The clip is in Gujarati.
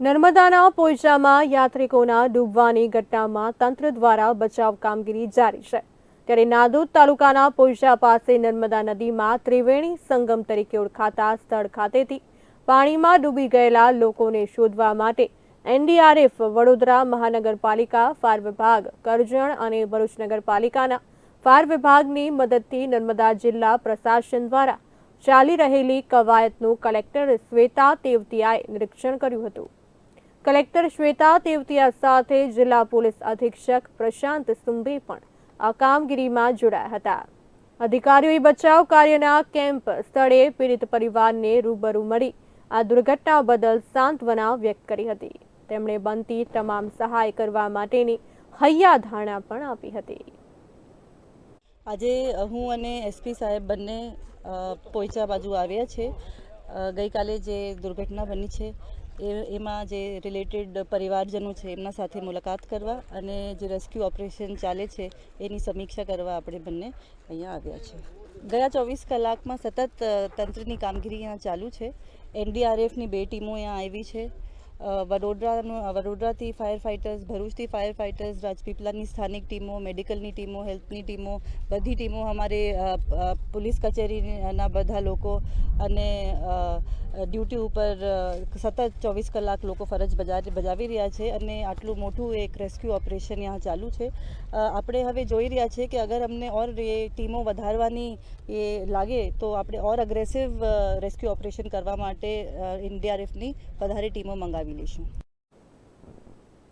નર્મદાના પોઈચામાં યાત્રિકોના ડૂબવાની ઘટનામાં તંત્ર દ્વારા બચાવ કામગીરી જારી છે. ત્યારે નાદોદ તાલુકાના પોઈચા પાસે નર્મદા નદીમાં ત્રિવેણી સંગમ તરીકે ઓળખાતા સ્થળ ખાતેથી પાણીમાં ડૂબી ગયેલા લોકોને શોધવા માટે એનડીઆરએફ, વડોદરા મહાનગરપાલિકા, ફાયર વિભાગ, કરજણ અને ભરૂચ નગરપાલિકાના ફાયર વિભાગની મદદથી નર્મદા જિલ્લા પ્રશાસન દ્વારા ચાલી રહેલી કવાયતનું કલેક્ટર શ્વેતા તેવતિયાએ નિરીક્ષણ કર્યું હતું. કલેક્ટર શ્વેતા તેવતિયા સાથે જિલ્લા પોલીસ અધિક્ષક પ્રશાંત સુંબે પણ આ કામગીરીમાં જોડાયા હતા. અધિકારીઓએ બચાવ કાર્યના કેમ્પ સ્થળે પીડિત પરિવારને રૂબરૂ મળી આ દુર્ઘટના બદલ સાંત્વના વ્યક્ત કરી હતી. તેમણે બનતી તમામ સહાય કરવા માટેની હૈયાધારણા પણ આપી હતી. આજે હું અને એસપી સાહેબ બંને પોઈચા બાજુ આવ્યા છે. ગઈકાલે જે દુર્ઘટના બની છે એ, એમાં જે રિલેટેડ પરિવારજનો છે, એમના સાથે મુલાકાત કરવા અને જે રેસ્ક્યુ ઓપરેશન ચાલે છે, એની સમીક્ષા કરવા આપણે બંને અહીંયા આવ્યા છે ગયા ચોવીસ કલાકમાં સતત તંત્રની કામગીરી અહીંયા ચાલુ છે. એનડીઆરએફની બે ટીમો અહીંયા આવી છે. વડોદરાનું વડોદરાથી ફાયર ફાઇટર્સ ભરૂચથી ફાયર ફાઇટર્સ રાજપીપલાની સ્થાનિક ટીમો મેડિકલની ટીમો હેલ્થની ટીમો, બધી ટીમો અમારે પોલીસ કચેરીના બધા લોકો અને ડ્યુટી ઉપર સતત ચોવીસ કલાક લોકો ફરજ બજા બજાવી રહ્યા છે અને આટલું મોટું એક રેસ્ક્યુ ઓપરેશન ત્યાં ચાલુ છે. આપણે હવે જોઈ રહ્યા છે કે અગર અમને ઓર એ ટીમો વધારવાની એ લાગે તો આપણે ઓર અગ્રેસિવ રેસ્ક્યુ ઓપરેશન કરવા માટે ઇન્ડિયારેફની વધારે ટીમો મંગાવી લઈશું.